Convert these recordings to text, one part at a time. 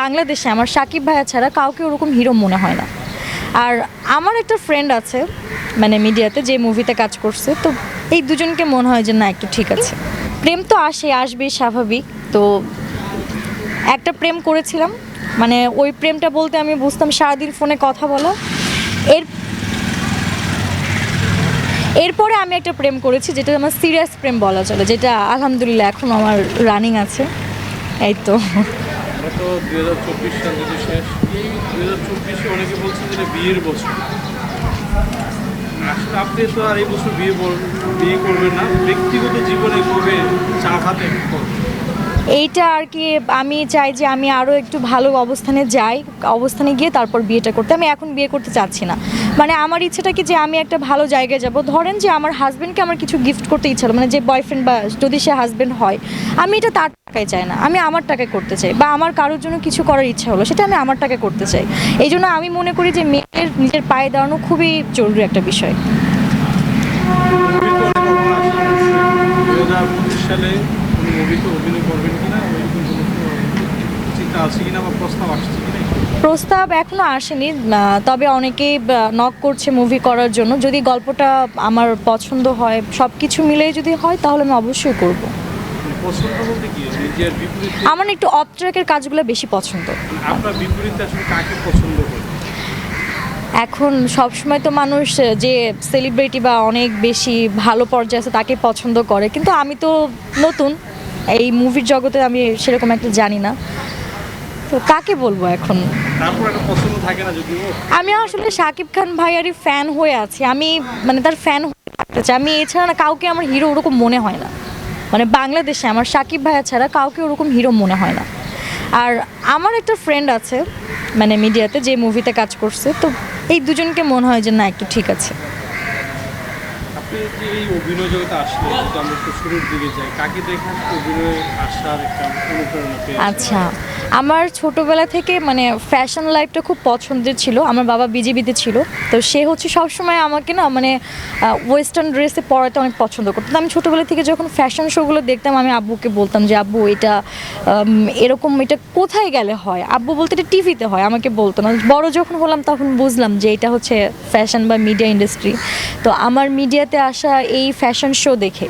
বাংলাদেশে আমার সাকিব ভাইয়া ছাড়া কাউকে ওরকম হিরো মনে হয় না। আর আমার একটা ফ্রেন্ড আছে মানে মিডিয়াতে যে মুভিতে কাজ করছে, তো এই দুজনকে মনে হয় যে না, একটু ঠিক আছে। প্রেম তো আসে আসবেই স্বাভাবিক। তো একটা প্রেম করেছিলাম মানে ওই প্রেমটা বলতে আমি বুঝতাম সারাদিন ফোনে কথা বলা। এর এরপরে আমি একটা প্রেম করেছি, যেটা আমার সিরিয়াস প্রেম বলা চলে, যেটা আলহামদুলিল্লাহ এখন আমার রানিং আছে। এই তো। আমরা তো দুই হাজার চব্বিশ সাল যদি শেষ। দু হাজার চব্বিশে অনেকে বলছে যে বিয়ের বছর। আসলে আপনি তো আর এই বছর বিয়ে বিয়ে করবেন না। ব্যক্তিগত জীবনে কবে চা খাতে করবেন? এইটা আর কি, আমি চাই যে আমি আরও একটু ভালো অবস্থানে যাই, অবস্থানে গিয়ে তারপর বিয়েটা করতে। আমি এখন বিয়ে করতে চাচ্ছি না। মানে আমার ইচ্ছেটা কি যে আমি একটা ভালো জায়গায় যাব? ধরেন যে আমার হাজব্যান্ডকে আমার কিছু গিফট করতে ইচ্ছা হলো মানে যে বয়ফ্রেন্ড বা যদি সে হাজব্যান্ড হয়, আমি এটা তার টাকায় চাই না। আমি আমার টাকায় করতে চাই বা আমার কারোর জন্য কিছু করার ইচ্ছা হলো, সেটা আমি আমার টাকায় করতে চাই। এই জন্য আমি মনে করি যে মেয়ের নিজের পায়ে দাঁড়ানো খুবই জরুরি একটা বিষয়। অভিনয় করবেন কিনা ওইরকম কোনো চিন্তা আছে কিনা বা প্রস্তাব আসছে কিনা প্রস্তাব এখনও আসেনি। তবে অনেকেই নক করছে মুভি করার জন্য। যদি গল্পটা আমার পছন্দ হয় সব কিছু মিলে যদি হয় তাহলে আমি অবশ্যই করব। মানে আমার একটু অফ ট্র্যাকের কাজগুলো বেশি পছন্দ। মানে আপনার বিপরীতে আসলে কাকে পছন্দ করে এখন সবসময় তো মানুষ যে সেলিব্রিটি বা অনেক বেশি ভালো পর্যায়ে আছে তাকে পছন্দ করে। কিন্তু আমি তো নতুন। এই মুভির জগতে আমি সেরকম একটা জানি না। তো কাকে বলব এখন? আমি আসলে শাকিব খান ভাইয়ারই ফ্যান হয়ে আছি। আমি মানে তার ফ্যান হয়ে থাকতে চাই। আমি এছাড়া না কাউকে আমার হিরো ওরকম মনে হয় না। মানে বাংলাদেশে আমার শাকিব ভাইয়া ছাড়া কাউকে ওরকম হিরো মনে হয় না। আর আমার একটা ফ্রেন্ড আছে মানে মিডিয়াতে যে মুভিতে কাজ করছে তো এই দুজনকে মনে হয় যে না একটু ঠিক আছে। যে এই অভিনয় জগতে আসলে আমরা দিকে যাই, কাকে দেখেন আসার একটা অনুপ্রেরণা আচ্ছা আমার ছোটবেলা থেকে মানে ফ্যাশন লাইফটা খুব পছন্দের ছিল, আমার বাবা বিজেপিতে ছিল, তো সে হচ্ছে সবসময় আমাকে না মানে ওয়েস্টার্ন ড্রেসে পরাতে অনেক পছন্দ করতো। আমি ছোটোবেলা থেকে যখন ফ্যাশন শোগুলো দেখতাম, আমি আব্বুকে বলতাম যে, আব্বু, এটা এরকম এটা কোথায় গেলে হয়? আব্বু বলতে, এটা টিভিতে হয়। আমাকে বলতো না। বড় যখন হলাম, তখন বুঝলাম যে, এটা হচ্ছে ফ্যাশন বা মিডিয়া ইন্ডাস্ট্রি তো আমার মিডিয়াতে আসা এই ফ্যাশন শো দেখে।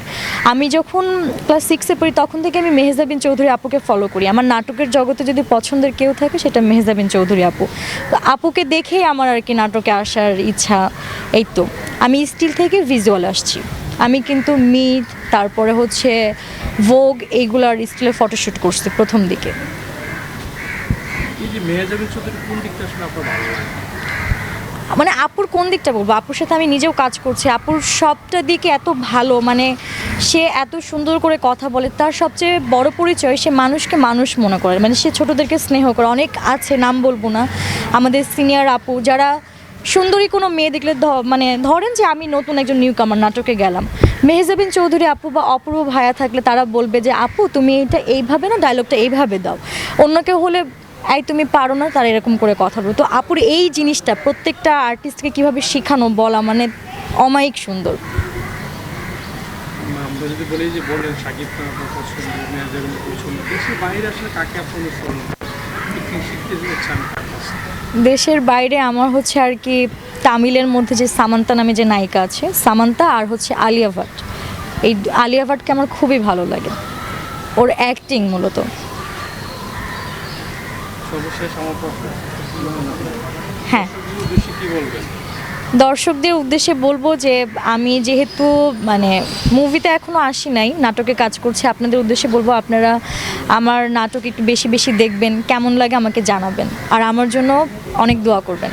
আমি যখন ক্লাস সিক্সে পড়ি, তখন থেকে আমি মেহজাবিন চৌধুরী আপুকে ফলো করি। আমার নাটকের জগতে যদি পছন্দের কেউ থাকে, সেটা মেহজাবিন চৌধুরী আপু। তো আপুকে দেখেই আমার আর কি নাটকে আসার ইচ্ছা, এই তো। আমি স্টিল থেকে ভিজুয়াল আসছি। আমি কিন্তু মিট তারপরে হচ্ছে ভোগ এইগুলার স্টিলের ফটোশ্যুট করছি প্রথম দিকে। মেয়াজাবিন চৌধুরী কোন দিকটা আপনার ভালো লাগে? মানে আপুর কোন দিকটা বলব? আপুর সাথে আমি নিজেও কাজ করছি। আপুর সবটা দিকে এত ভালো মানে সে এত সুন্দর করে কথা বলে, তার সবচেয়ে বড় পরিচয় সে মানুষকে মানুষ মনে করে। মানে সে ছোটদেরকে স্নেহ করে। অনেক আছে, নাম বলব না। আমাদের সিনিয়র আপু, যারা সুন্দরী কোনো মেয়ে দেখলে মানে ধরেন যে আমি নতুন একজন নিউ কামার নাটকে গেলাম। মেহজাবিন চৌধুরী আপু বা অপূর্ব ভাইয়া থাকলে তারা বলবে যে, আপু, তুমি এটা এইভাবে না ডায়লগটা এইভাবে দাও। অন্য কেউ হলে এই তুমি পারো না তারা এরকম করে কথা বলো। তো আপুর এই জিনিসটা প্রত্যেকটা আর্টিস্টকে কীভাবে শেখানো বলা মানে অমায়িক সুন্দর? আমরা যদি বলি যে বললেন সাকিব খান আপনার পছন্দ মেয়াজাবিন পছন্দ দেশের বাইরে আসলে কাকে আপনি অনুসরণ শিখতে চান দেশের বাইরে আমার হচ্ছে আর কি তামিলের মধ্যে যে সামান্তা নামে যে নায়িকা আছে সামান্তা আর হচ্ছে আলিয়া ভাট। এই আলিয়া ভাটকে আমার খুবই ভালো লাগে। ওর অ্যাক্টিং মূলত। সর্বশেষ আমার প্রশ্ন হ্যাঁ। কি বলবেন? দর্শকদের উদ্দেশ্যে বলব যে আমি যেহেতু মানে মুভিতে এখনও আসি নাই নাটকে কাজ করছি আপনাদের উদ্দেশ্যে বলব আপনারা আমার নাটক একটু বেশি বেশি দেখবেন কেমন লাগে আমাকে জানাবেন। আর আমার জন্য অনেক দোয়া করবেন।